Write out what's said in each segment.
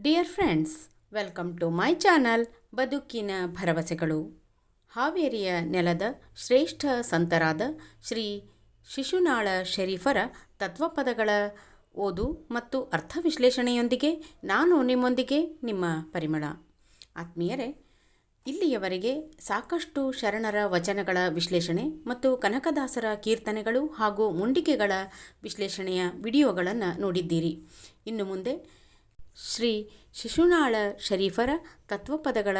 Dear friends welcome to my channel ಬದುಕಿನ ಭರವಸೆಗಳು ಹಾವೇರಿಯ ನೆಲದ ಶ್ರೇಷ್ಠ ಸಂತರಾದ ಶ್ರೀ ಶಿಶುನಾಳ ಶರೀಫರ ತತ್ವಪದಗಳ ಓದು ಮತ್ತು ಅರ್ಥ ವಿಶ್ಲೇಷಣೆಯೊಂದಿಗೆ ನಾನು ನಿಮ್ಮೊಂದಿಗೆ ನಿಮ್ಮ ಪರಿಮಳ. ಆತ್ಮೀಯರೇ, ಇಲ್ಲಿಯವರೆಗೆ ಸಾಕಷ್ಟು ಶರಣರ ವಚನಗಳ ವಿಶ್ಲೇಷಣೆ ಮತ್ತು ಕನಕದಾಸರ ಕೀರ್ತನೆಗಳು ಹಾಗೂ ಮುಂಡಿಕೆಗಳ ವಿಶ್ಲೇಷಣೆಯ ವಿಡಿಯೋಗಳನ್ನು ನೋಡಿದ್ದೀರಿ. ಇನ್ನು ಮುಂದೆ ಶ್ರೀ ಶಿಶುನಾಳ ಶರೀಫರ ತತ್ವಪದಗಳ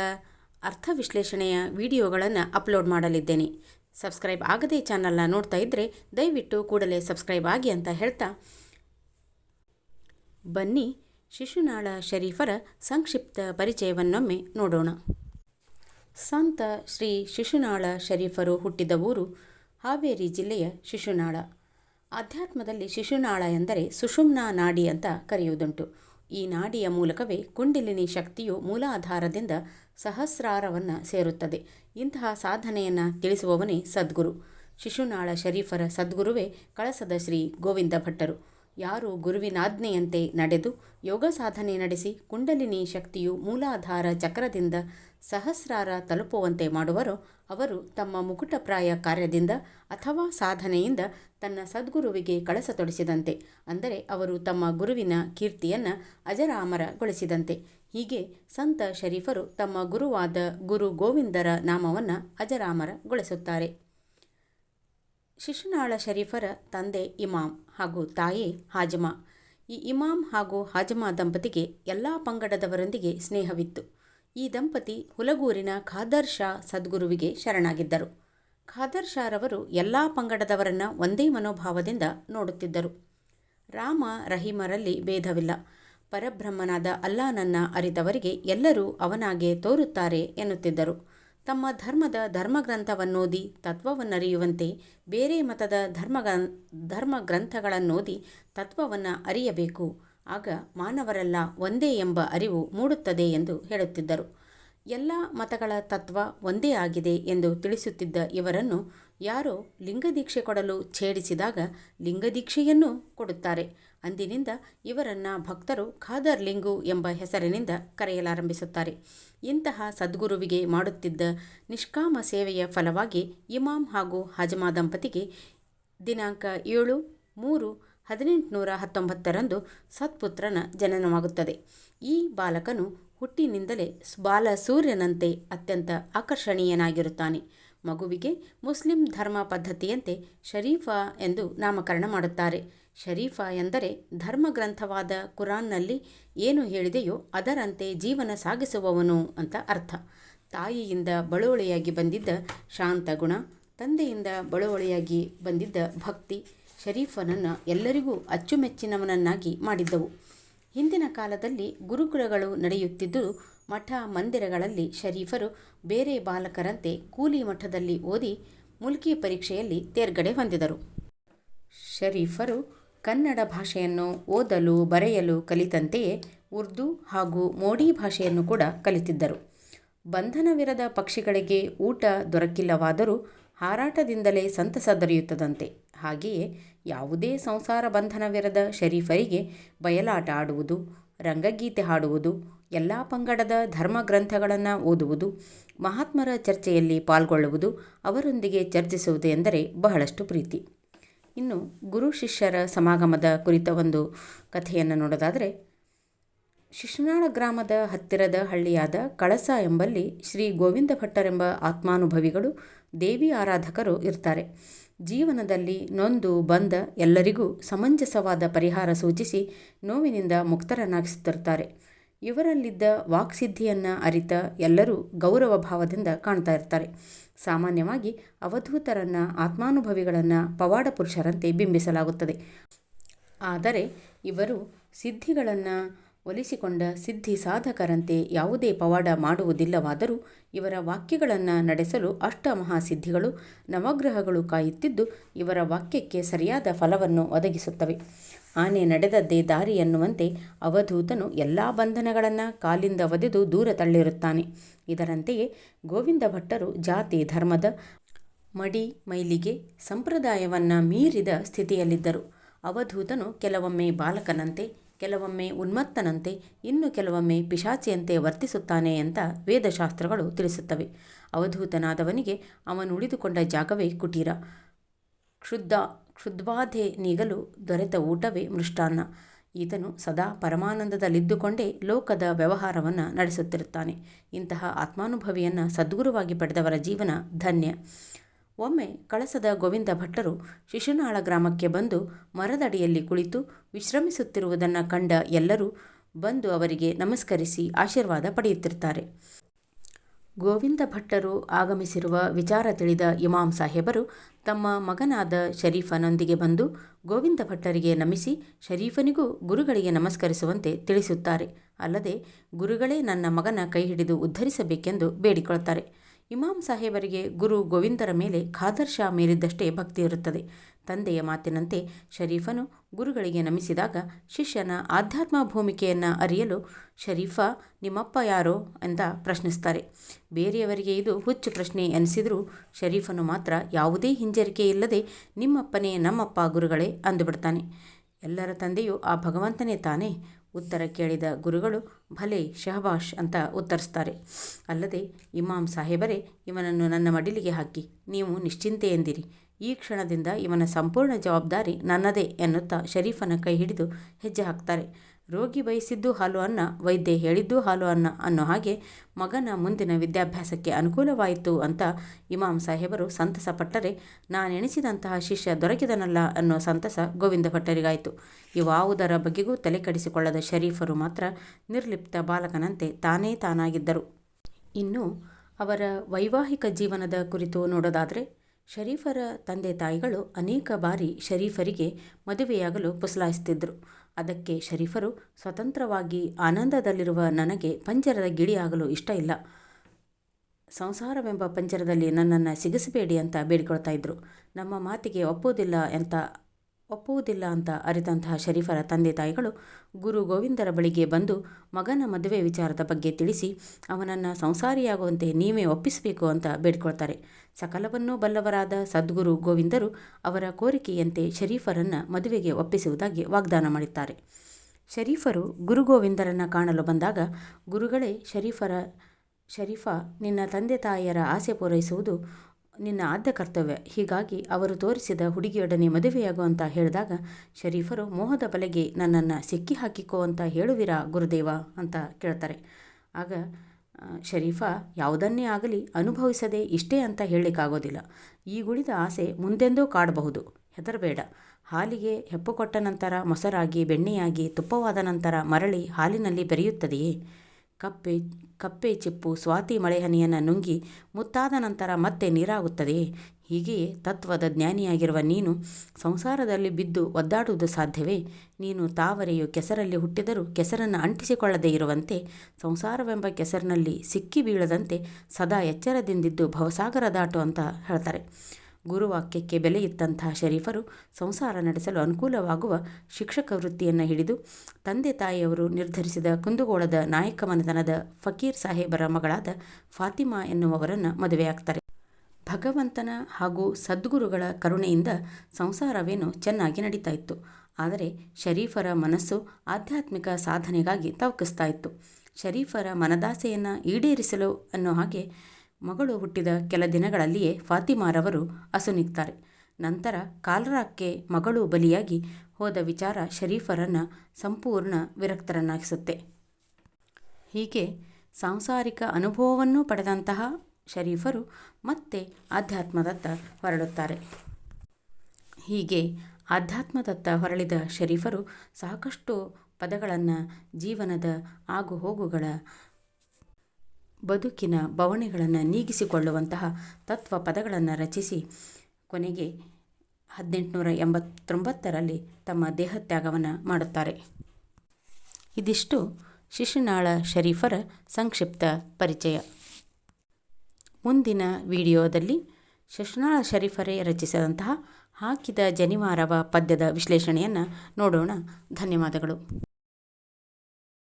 ಅರ್ಥ ವಿಶ್ಲೇಷಣೆಯ ವಿಡಿಯೋಗಳನ್ನು ಅಪ್ಲೋಡ್ ಮಾಡಲಿದ್ದೇನೆ. ಸಬ್ಸ್ಕ್ರೈಬ್ ಆಗದೆ ಚಾನಲ್ನ ನೋಡ್ತಾ ಇದ್ದರೆ ದಯವಿಟ್ಟು ಕೂಡಲೇ ಸಬ್ಸ್ಕ್ರೈಬ್ ಆಗಿ ಅಂತ ಹೇಳ್ತಾ ಬನ್ನಿ ಶಿಶುನಾಳ ಶರೀಫರ ಸಂಕ್ಷಿಪ್ತ ಪರಿಚಯವನ್ನೊಮ್ಮೆ ನೋಡೋಣ. ಸಂತ ಶ್ರೀ ಶಿಶುನಾಳ ಶರೀಫರು ಹುಟ್ಟಿದ ಊರು ಹಾವೇರಿ ಜಿಲ್ಲೆಯ ಶಿಶುನಾಳ. ಆಧ್ಯಾತ್ಮದಲ್ಲಿ ಶಿಶುನಾಳ ಎಂದರೆ ಸುಷುಮ್ನಾ ನಾಡಿ ಅಂತ ಕರೆಯುವುದುಂಟು. ಈ ನಾಡಿಯ ಮೂಲಕವೇ ಕುಂಡಿಲಿನಿ ಶಕ್ತಿಯು ಮೂಲಾಧಾರದಿಂದ ಸಹಸ್ರಾರವನ್ನು ಸೇರುತ್ತದೆ. ಇಂತಹ ಸಾಧನೆಯನ್ನು ತಿಳಿಸುವವನೇ ಸದ್ಗುರು. ಶಿಶುನಾಳ ಶರೀಫರ ಸದ್ಗುರುವೇ ಕಳಸದ ಶ್ರೀ ಗೋವಿಂದ ಭಟ್ಟರು ಯಾರು ಗುರುವಿನಾಜ್ಞೆಯಂತೆ ನಡೆದು ಯೋಗ ಸಾಧನೆ ನಡೆಸಿ ಕುಂಡಲಿನಿ ಶಕ್ತಿಯು ಮೂಲಾಧಾರ ಚಕ್ರದಿಂದ ಸಹಸ್ರಾರ ತಲುಪುವಂತೆ ಮಾಡುವರೋ, ಅವರು ತಮ್ಮ ಮುಕುಟಪ್ರಾಯ ಕಾರ್ಯದಿಂದ ಅಥವಾ ಸಾಧನೆಯಿಂದ ತನ್ನ ಸದ್ಗುರುವಿಗೆ ಕಳಸ ತೊಡಿಸಿದಂತೆ, ಅಂದರೆ ಅವರು ತಮ್ಮ ಗುರುವಿನ ಕೀರ್ತಿಯನ್ನು ಅಜರಾಮರಗೊಳಿಸಿದಂತೆ. ಹೀಗೆ ಸಂತ ಶರೀಫರು ತಮ್ಮ ಗುರುವಾದ ಗುರು ಗೋವಿಂದರ ನಾಮವನ್ನು ಅಜರಾಮರಗೊಳಿಸುತ್ತಾರೆ. ಶಿಶುನಾಳ ಶರೀಫರ ತಂದೆ ಇಮಾಮ್ ಹಾಗೂ ತಾಯಿ ಹಾಜಮಾ. ಈ ಇಮಾಮ್ ಹಾಗೂ ಹಾಜಮಾ ದಂಪತಿಗೆ ಎಲ್ಲ ಪಂಗಡದವರೊಂದಿಗೆ ಸ್ನೇಹವಿತ್ತು. ಈ ದಂಪತಿ ಹುಲಗೂರಿನ ಖಾದರ್ ಶಾ ಸದ್ಗುರುವಿಗೆ ಶರಣಾಗಿದ್ದರು. ಖಾದರ್ ಶಾರವರು ಎಲ್ಲ ಪಂಗಡದವರನ್ನು ಒಂದೇ ಮನೋಭಾವದಿಂದ ನೋಡುತ್ತಿದ್ದರು. ರಾಮ ರಹೀಮರಲ್ಲಿ ಭೇದವಿಲ್ಲ. ಪರಬ್ರಹ್ಮನಾದ ಅಲ್ಲಾನನ್ನ ಅರಿತವರಿಗೆ ಎಲ್ಲರೂ ಅವನಾಗೆ ತೋರುತ್ತಾರೆ ಎನ್ನುತ್ತಿದ್ದರು. ತಮ್ಮ ಧರ್ಮದ ಧರ್ಮಗ್ರಂಥವನ್ನೋದಿ, ತತ್ವವನ್ನರಿಯುವಂತೆ ಬೇರೆ ಮತದ ಧರ್ಮ ಧರ್ಮಗ್ರಂಥಗಳನ್ನೋದಿ, ತತ್ವವನ್ನು ಅರಿಯಬೇಕು. ಆಗ ಮಾನವರೆಲ್ಲ ಒಂದೇ ಎಂಬ ಅರಿವು ಮೂಡುತ್ತದೆ ಎಂದು ಹೇಳುತ್ತಿದ್ದರು. ಎಲ್ಲ ಮತಗಳ ತತ್ವ ಒಂದೇ ಆಗಿದೆ ಎಂದು ತಿಳಿಸುತ್ತಿದ್ದ ಇವರನ್ನು ಯಾರೋ ಲಿಂಗದೀಕ್ಷೆ ಕೊಡಲು ಛೇಡಿಸಿದಾಗ ಲಿಂಗದೀಕ್ಷೆಯನ್ನೂ ಕೊಡುತ್ತಾರೆ. ಅಂದಿನಿಂದ ಇವರನ್ನು ಭಕ್ತರು ಖಾದರ್ ಲಿಂಗು ಎಂಬ ಹೆಸರಿನಿಂದ ಕರೆಯಲಾರಂಭಿಸುತ್ತಾರೆ. ಇಂತಹ ಸದ್ಗುರುವಿಗೆ ಮಾಡುತ್ತಿದ್ದ ನಿಷ್ಕಾಮ ಸೇವೆಯ ಫಲವಾಗಿ ಇಮಾಮ್ ಹಾಗೂ ಹಜಮಾ ದಂಪತಿಗೆ ದಿನಾಂಕ ಏಳು ಮೂರು ಹದಿನೆಂಟುನೂರ ಹತ್ತೊಂಬತ್ತರಂದು ಸತ್ಪುತ್ರನ ಜನನವಾಗುತ್ತದೆ. ಈ ಬಾಲಕನು ಹುಟ್ಟಿನಿಂದಲೇ ಬಾಲ ಸೂರ್ಯನಂತೆ ಅತ್ಯಂತ ಆಕರ್ಷಣೀಯನಾಗಿರುತ್ತಾನೆ. ಮಗುವಿಗೆ ಮುಸ್ಲಿಂ ಧರ್ಮ ಪದ್ಧತಿಯಂತೆ ಶರೀಫಾ ಎಂದು ನಾಮಕರಣ ಮಾಡುತ್ತಾರೆ. ಶರೀಫಾ ಎಂದರೆ ಧರ್ಮ ಗ್ರಂಥವಾದ ಕುರಾನ್ನಲ್ಲಿ ಏನು ಹೇಳಿದೆಯೋ ಅದರಂತೆ ಜೀವನ ಸಾಗಿಸುವವನು ಅಂತ ಅರ್ಥ. ತಾಯಿಯಿಂದ ಬಳುವಳಿಯಾಗಿ ಬಂದಿದ್ದ ಶಾಂತ ಗುಣ, ತಂದೆಯಿಂದ ಬಳುವಳಿಯಾಗಿ ಬಂದಿದ್ದ ಭಕ್ತಿ ಶರೀಫನನ್ನು ಎಲ್ಲರಿಗೂ ಅಚ್ಚುಮೆಚ್ಚಿನವನನ್ನಾಗಿ ಮಾಡಿದ್ದವು. ಹಿಂದಿನ ಕಾಲದಲ್ಲಿ ಗುರುಕುಲಗಳು ನಡೆಯುತ್ತಿದ್ದು, ಮಠ ಮಂದಿರಗಳಲ್ಲಿ ಶರೀಫರು ಬೇರೆ ಬಾಲಕರಂತೆ ಕೂಲಿ ಮಠದಲ್ಲಿ ಓದಿ ಮುಲ್ಕಿ ಪರೀಕ್ಷೆಯಲ್ಲಿ ತೇರ್ಗಡೆ ಹೊಂದಿದರು. ಶರೀಫರು ಕನ್ನಡ ಭಾಷೆಯನ್ನು ಓದಲು, ಬರೆಯಲು ಕಲಿತಂತೆಯೇ ಉರ್ದು ಹಾಗೂ ಮೋಡಿ ಭಾಷೆಯನ್ನು ಕೂಡ ಕಲಿತಿದ್ದರು. ಬಂಧನವಿರದ ಪಕ್ಷಿಗಳಿಗೆ ಊಟ ದೊರಕಿಲ್ಲವಾದರೂ ಹಾರಾಟದಿಂದಲೇ ಸಂತಸ ದೊರೆಯುತ್ತದಂತೆ. ಹಾಗೆಯೇ ಯಾವುದೇ ಸಂಸಾರ ಬಂಧನವಿರದ ಶರೀಫರಿಗೆ ಬಯಲಾಟ ಆಡುವುದು, ರಂಗಗೀತೆ ಹಾಡುವುದು, ಎಲ್ಲ ಪಂಗಡದ ಧರ್ಮ ಗ್ರಂಥಗಳನ್ನು ಓದುವುದು, ಮಹಾತ್ಮರ ಚರ್ಚೆಯಲ್ಲಿ ಪಾಲ್ಗೊಳ್ಳುವುದು ಅವರೊಂದಿಗೆ ಚರ್ಚಿಸುವುದು ಎಂದರೆ ಬಹಳಷ್ಟು ಪ್ರೀತಿ. ಇನ್ನು ಗುರು ಶಿಷ್ಯರ ಸಮಾಗಮದ ಕುರಿತ ಒಂದು ಕಥೆಯನ್ನು ನೋಡೋದಾದರೆ ಶಿಶುನಾಳ ಗ್ರಾಮದ ಹತ್ತಿರದ ಹಳ್ಳಿಯಾದ ಕಳಸ ಎಂಬಲ್ಲಿ ಶ್ರೀ ಗೋವಿಂದ ಭಟ್ಟರೆಂಬ ಆತ್ಮಾನುಭವಿಗಳು ದೇವಿ ಆರಾಧಕರು ಇರ್ತಾರೆ. ಜೀವನದಲ್ಲಿ ನೊಂದು ಬಂದ ಎಲ್ಲರಿಗೂ ಸಮಂಜಸವಾದ ಪರಿಹಾರ ಸೂಚಿಸಿ ನೋವಿನಿಂದ ಮುಕ್ತರನ್ನಾಗಿಸುತ್ತಿರ್ತಾರೆ ಇವರಲ್ಲಿದ್ದ ವಾಕ್ಸಿದ್ಧಿಯನ್ನು ಅರಿತ ಎಲ್ಲರೂ ಗೌರವ ಭಾವದಿಂದ ಕಾಣ್ತಾ ಇರ್ತಾರೆ. ಸಾಮಾನ್ಯವಾಗಿ ಅವಧೂತರನ್ನು, ಆತ್ಮಾನುಭವಿಗಳನ್ನು ಪವಾಡ ಪುರುಷರಂತೆ ಬಿಂಬಿಸಲಾಗುತ್ತದೆ. ಆದರೆ ಇವರು ಸಿದ್ಧಿಗಳನ್ನು ಒಲಿಸಿಕೊಂಡ ಸಿದ್ಧಿ ಸಾಧಕರಂತೆ ಯಾವುದೇ ಪವಾಡ ಮಾಡುವುದಿಲ್ಲವಾದರೂ ಇವರ ವಾಕ್ಯಗಳನ್ನು ನಡೆಸಲು ಅಷ್ಟ ಮಹಾಸಿದ್ಧಿಗಳು ನವಗ್ರಹಗಳು ಕಾಯುತ್ತಿದ್ದು ಇವರ ವಾಕ್ಯಕ್ಕೆ ಸರಿಯಾದ ಫಲವನ್ನು ಒದಗಿಸುತ್ತವೆ. ಆನೆ ನಡೆದದ್ದೇ ದಾರಿ ಎನ್ನುವಂತೆ ಅವಧೂತನು ಎಲ್ಲ ಬಂಧನಗಳನ್ನು ಕಾಲಿಂದ ಒದೆದು ದೂರ ತಳ್ಳಿರುತ್ತಾನೆ. ಇದರಂತೆಯೇ ಗೋವಿಂದ ಭಟ್ಟರು ಜಾತಿ, ಧರ್ಮದ ಮಡಿ, ಮೈಲಿಗೆ ಸಂಪ್ರದಾಯವನ್ನು ಮೀರಿದ ಸ್ಥಿತಿಯಲ್ಲಿದ್ದರು. ಅವಧೂತನು ಕೆಲವೊಮ್ಮೆ ಬಾಲಕನಂತೆ ಕೆಲವೊಮ್ಮೆ ಉನ್ಮತ್ತನಂತೆ, ಇನ್ನು ಕೆಲವೊಮ್ಮೆ ಪಿಶಾಚಿಯಂತೆ ವರ್ತಿಸುತ್ತಾನೆ ಅಂತ ವೇದಶಾಸ್ತ್ರಗಳು ತಿಳಿಸುತ್ತವೆ. ಅವಧೂತನಾದವನಿಗೆ ಅವನು ಉಳಿದುಕೊಂಡ ಜಾಗವೇ ಕುಟೀರ. ಕ್ಷುದ್ಧ, ಕ್ಷುದ್ವಾಧೆ ನೀಗಲು ದೊರೆತ ಊಟವೇ ಮೃಷ್ಟಾನ್ನ. ಈತನು ಸದಾ ಪರಮಾನಂದದಲ್ಲಿದ್ದುಕೊಂಡೇ ಲೋಕದ ವ್ಯವಹಾರವನ್ನು ನಡೆಸುತ್ತಿರುತ್ತಾನೆ. ಇಂತಹ ಆತ್ಮಾನುಭವಿಯನ್ನು ಸದ್ಗುರುವಾಗಿ ಪಡೆದವರ ಜೀವನ ಧನ್ಯ. ಒಮ್ಮೆ ಕಳಸದ ಗೋವಿಂದ ಭಟ್ಟರು ಶಿಶುನಾಳ ಗ್ರಾಮಕ್ಕೆ ಬಂದು ಮರದಡಿಯಲ್ಲಿ ಕುಳಿತು ವಿಶ್ರಮಿಸುತ್ತಿರುವುದನ್ನು ಕಂಡ ಎಲ್ಲರೂ ಬಂದು ಅವರಿಗೆ ನಮಸ್ಕರಿಸಿ ಆಶೀರ್ವಾದ ಪಡೆಯುತ್ತಿರ್ತಾರೆ ಗೋವಿಂದ ಭಟ್ಟರು ಆಗಮಿಸಿರುವ ವಿಚಾರ ತಿಳಿದ ಇಮಾಂ ಸಾಹೇಬರು ತಮ್ಮ ಮಗನಾದ ಶರೀಫನೊಂದಿಗೆ ಬಂದು ಗೋವಿಂದ ಭಟ್ಟರಿಗೆ ನಮಿಸಿ ಶರೀಫನಿಗೂ ಗುರುಗಳಿಗೆ ನಮಸ್ಕರಿಸುವಂತೆ ತಿಳಿಸುತ್ತಾರೆ. ಅಲ್ಲದೆ ಗುರುಗಳೇ ನನ್ನ ಮಗನ ಕೈ ಹಿಡಿದು ಉದ್ಧರಿಸಬೇಕೆಂದು ಬೇಡಿಕೊಳ್ಳುತ್ತಾರೆ. ಇಮಾಂ ಸಾಹೇಬರಿಗೆ ಗುರು ಗೋವಿಂದರ ಮೇಲೆ ಖಾದರ್ ಶಾ ಮೇಲಿದ್ದಷ್ಟೇ ಭಕ್ತಿ ಇರುತ್ತದೆ. ತಂದೆಯ ಮಾತಿನಂತೆ ಶರೀಫನು ಗುರುಗಳಿಗೆ ನಮಿಸಿದಾಗ ಶಿಷ್ಯನ ಆಧ್ಯಾತ್ಮ ಭೂಮಿಕೆಯನ್ನು ಅರಿಯಲು, ಶರೀಫಾ, ನಿಮ್ಮಪ್ಪ ಯಾರೋ? ಅಂತ ಪ್ರಶ್ನಿಸ್ತಾರೆ. ಬೇರೆಯವರಿಗೆ ಇದು ಹುಚ್ಚು ಪ್ರಶ್ನೆ ಎನಿಸಿದರೂ ಶರೀಫನು ಮಾತ್ರ, ಯಾವುದೇ ಹಿಂಜರಿಕೆ ಇಲ್ಲದೆ ನಿಮ್ಮಪ್ಪನೇ ನಮ್ಮಪ್ಪ ಗುರುಗಳೇ ಅಂದುಬಿಡ್ತಾನೆ. ಎಲ್ಲರ ತಂದೆಯು ಆ ಭಗವಂತನೇ ತಾನೇ? ಉತ್ತರ ಕೇಳಿದ ಗುರುಗಳು, ಭಲೆ ಶಹಬಾಷ್ ಅಂತ ಉತ್ತರಿಸ್ತಾರೆ ಅಲ್ಲದೆ ಇಮಾಮ್ ಸಾಹೇಬರೇ, ಇವನನ್ನು ನನ್ನ ಮಡಿಲಿಗೆ ಹಾಕಿ, ನೀವು ನಿಶ್ಚಿಂತೆಯೆಂದಿರಿ. ಈ ಕ್ಷಣದಿಂದ ಇವನ ಸಂಪೂರ್ಣ ಜವಾಬ್ದಾರಿ ನನ್ನದೇ ಎನ್ನುತ್ತಾ ಶರೀಫನ ಕೈ ಹಿಡಿದು ಹೆಜ್ಜೆ ಹಾಕ್ತಾರೆ. ರೋಗಿ ಬಯಸಿದ್ದು ಹಾಲು ಅನ್ನ, ವೈದ್ಯ ಹೇಳಿದ್ದು ಹಾಲು ಅನ್ನ ಅನ್ನೋ ಹಾಗೆ ಮಗನ ಮುಂದಿನ ವಿದ್ಯಾಭ್ಯಾಸಕ್ಕೆ ಅನುಕೂಲವಾಯಿತು ಅಂತ ಇಮಾಮ್ ಸಾಹೇಬರು ಸಂತಸ ಪಟ್ಟರೆ ನಾನೆಣಿಸಿದಂತಹ ಶಿಷ್ಯ ದೊರಕಿದನಲ್ಲ ಅನ್ನೋ ಸಂತಸ ಗೋವಿಂದ ಭಟ್ಟರಿಗಾಯಿತು. ಇವಾವುದರ ಬಗೆಗೂ ತಲೆ ಕಡಿಸಿಕೊಳ್ಳದ ಶರೀಫರು ಮಾತ್ರ ನಿರ್ಲಿಪ್ತ ಬಾಲಕನಂತೆ ತಾನೇ ತಾನಾಗಿದ್ದರು. ಇನ್ನು ಅವರ ವೈವಾಹಿಕ ಜೀವನದ ಕುರಿತು ನೋಡೋದಾದರೆ, ಶರೀಫರ ತಂದೆ ತಾಯಿಗಳು ಅನೇಕ ಬಾರಿ ಶರೀಫರಿಗೆ ಮದುವೆಯಾಗಲು ಪುಸಲಾಯಿಸ್ತಿದ್ದರು ಅದಕ್ಕೆ ಶರೀಫರು ಸ್ವತಂತ್ರವಾಗಿ ಆನಂದದಲ್ಲಿರುವ ನನಗೆ ಪಂಜರದ ಗಿಳಿಯಾಗಲು ಇಷ್ಟ ಇಲ್ಲ. ಸಂಸಾರವೆಂಬ ಪಂಜರದಲ್ಲಿ ನನ್ನನ್ನು ಸಿಗಿಸಬೇಡಿ ಅಂತ ಬೇಡಿಕೊಳ್ತಾ ಇದ್ದರು ನಮ್ಮ ಮಾತಿಗೆ ಒಪ್ಪುವುದಿಲ್ಲ ಅಂತ ಒಪ್ಪುವುದಿಲ್ಲ ಅಂತ ಅರಿತಂತಹ ಶರೀಫರ ತಂದೆ ತಾಯಿಗಳು ಗುರು ಗೋವಿಂದರ ಬಳಿಗೆ ಬಂದು ಮಗನ ಮದುವೆ ವಿಚಾರದ ಬಗ್ಗೆ ತಿಳಿಸಿ, ಅವನನ್ನು ಸಂಸಾರಿಯಾಗುವಂತೆ ನೀವೇ ಒಪ್ಪಿಸಬೇಕು ಅಂತ ಬೇಡ್ಕೊಳ್ತಾರೆ. ಸಕಲವನ್ನೂ ಬಲ್ಲವರಾದ ಸದ್ಗುರು ಗೋವಿಂದರು ಅವರ ಕೋರಿಕೆಯಂತೆ ಶರೀಫರನ್ನು ಮದುವೆಗೆ ಒಪ್ಪಿಸುವುದಾಗಿ ವಾಗ್ದಾನ ಮಾಡಿದ್ದಾರೆ. ಶರೀಫರು ಗುರು ಗೋವಿಂದರನ್ನು ಕಾಣಲು ಬಂದಾಗ, ಗುರುಗಳೇ, ಶರೀಫರ, ಶರೀಫಾ, ನಿನ್ನ ತಂದೆ ತಾಯಿಯರ ಆಸೆ ಪೂರೈಸುವುದು ನಿನ್ನ ಆದ್ಯ ಕರ್ತವ್ಯ. ಹೀಗಾಗಿ ಅವರು ತೋರಿಸಿದ ಹುಡುಗಿಯೊಡನೆ ಮದುವೆಯಾಗು ಅಂತ ಹೇಳಿದಾಗ, ಶರೀಫರು, ಮೋಹದ ಬಲೆಗೆ ನನ್ನನ್ನು ಸಿಕ್ಕಿ ಹಾಕಿಕೋ ಅಂತ ಹೇಳುವಿರಾ ಗುರುದೇವ? ಅಂತ ಕೇಳ್ತಾರೆ. ಆಗ ಶರೀಫಾ, ಯಾವುದನ್ನೇ ಆಗಲಿ ಅನುಭವಿಸದೆ ಇಷ್ಟೇ ಅಂತ ಹೇಳಲಿಕ್ಕಾಗೋದಿಲ್ಲ. ಈ ಗುಳಿದ ಆಸೆ ಮುಂದೆಂದೂ ಕಾಡಬಹುದು. ಹೆದರಬೇಡ. ಹಾಲಿಗೆ ಹೆಪ್ಪು ಕೊಟ್ಟ ನಂತರ ಮೊಸರಾಗಿ, ಬೆಣ್ಣೆಯಾಗಿ, ತುಪ್ಪವಾದ ನಂತರ ಮರಳಿ ಹಾಲಿನಲ್ಲಿ ಬೆರೆಯುತ್ತದೆಯೇ? ಕಪ್ಪೆ ಕಪ್ಪೆ ಚಿಪ್ಪು ಸ್ವಾತಿ ಮಳೆಹನಿಯನ್ನು ನುಂಗಿ ಮುತ್ತಾದ ನಂತರ ಮತ್ತೆ ನೀರಾಗುತ್ತದೆ. ಹೀಗೆಯೇ ತತ್ವದ ಜ್ಞಾನಿಯಾಗಿರುವ ನೀನು ಸಂಸಾರದಲ್ಲಿ ಬಿದ್ದು ಒದ್ದಾಡುವುದು ಸಾಧ್ಯವೇ? ನೀನು ತಾವರೆಯು ಕೆಸರಲ್ಲಿ ಹುಟ್ಟಿದರೂ ಕೆಸರನ್ನು ಅಂಟಿಸಿಕೊಳ್ಳದೇ ಇರುವಂತೆ, ಸಂಸಾರವೆಂಬ ಕೆಸರಿನಲ್ಲಿ ಸಿಕ್ಕಿ ಬೀಳದಂತೆ ಸದಾ ಎಚ್ಚರದಿಂದಿದ್ದು ಭವಸಾಗರ ದಾಟು ಅಂತ ಹೇಳ್ತಾರೆ. ಗುರುವಾಕ್ಯಕ್ಕೆ ಬೆಲೆಯಿತ್ತಂತಹ ಶರೀಫರು ಸಂಸಾರ ನಡೆಸಲು ಅನುಕೂಲವಾಗುವ ಶಿಕ್ಷಕ ವೃತ್ತಿಯನ್ನು ಹಿಡಿದು ತಂದೆ ತಾಯಿಯವರು ನಿರ್ಧರಿಸಿದ ಕುಂದಗೋಳದ ನಾಯಕ ಮನೆತನದ ಫಕೀರ್ ಸಾಹೇಬರ ಮಗಳಾದ ಫಾತಿಮಾ ಎನ್ನುವವರನ್ನು ಮದುವೆಯಾಗ್ತಾರೆ ಭಗವಂತನ ಹಾಗೂ ಸದ್ಗುರುಗಳ ಕರುಣೆಯಿಂದ ಸಂಸಾರವೇನು ಚೆನ್ನಾಗಿ ನಡೀತಾ ಇತ್ತು. ಆದರೆ ಶರೀಫರ ಮನಸ್ಸು ಆಧ್ಯಾತ್ಮಿಕ ಸಾಧನೆಗಾಗಿ ತವಕಿಸ್ತಾ ಇತ್ತು. ಶರೀಫರ ಮನದಾಸೆಯನ್ನು ಈಡೇರಿಸಲು ಅನ್ನೋ ಹಾಗೆ ಮಗಳು ಹುಟ್ಟಿದ ಕೆಲ ದಿನಗಳಲ್ಲಿಯೇ ಫಾತಿಮಾರವರು ಅಸುನಿಗ್ತಾರೆ ನಂತರ ಕಾಲರಾಕ್ಕೆ ಮಗಳು ಬಲಿಯಾಗಿ ಹೋದ ವಿಚಾರ ಶರೀಫರನ್ನು ಸಂಪೂರ್ಣ ವಿರಕ್ತರನ್ನಾಗಿಸುತ್ತೆ. ಹೀಗೆ ಸಾಂಸಾರಿಕ ಅನುಭವವನ್ನು ಪಡೆದಂತಹ ಶರೀಫರು ಮತ್ತೆ ಆಧ್ಯಾತ್ಮದತ್ತ ಹೊರಡುತ್ತಾರೆ. ಹೀಗೆ ಆಧ್ಯಾತ್ಮದತ್ತ ಹೊರಳಿದ ಶರೀಫರು ಸಾಕಷ್ಟು ಪದಗಳನ್ನು ಜೀವನದ ಆಗು ಹೋಗುಗಳ ಬದುಕಿನ ಬವಣೆಗಳನ್ನು ನೀಗಿಸಿಕೊಳ್ಳುವಂತಹ ತತ್ವ ಪದಗಳನ್ನು ರಚಿಸಿ ಕೊನೆಗೆ ಹದಿನೆಂಟುನೂರ ಎಂಬತ್ತೊಂಬತ್ತರಲ್ಲಿ ತಮ್ಮ ದೇಹತ್ಯಾಗವನ್ನು ಮಾಡುತ್ತಾರೆ. ಇದಿಷ್ಟು ಶಿಶುನಾಳ ಶರೀಫರ ಸಂಕ್ಷಿಪ್ತ ಪರಿಚಯ. ಮುಂದಿನ ವಿಡಿಯೋದಲ್ಲಿ ಶಿಶುನಾಳ ಶರೀಫರೇ ರಚಿಸಿದಂತಹ ಹಾಕಿದ ಜನಿವಾರವ ಪದ್ಯದ ವಿಶ್ಲೇಷಣೆಯನ್ನು ನೋಡೋಣ. ಧನ್ಯವಾದಗಳು.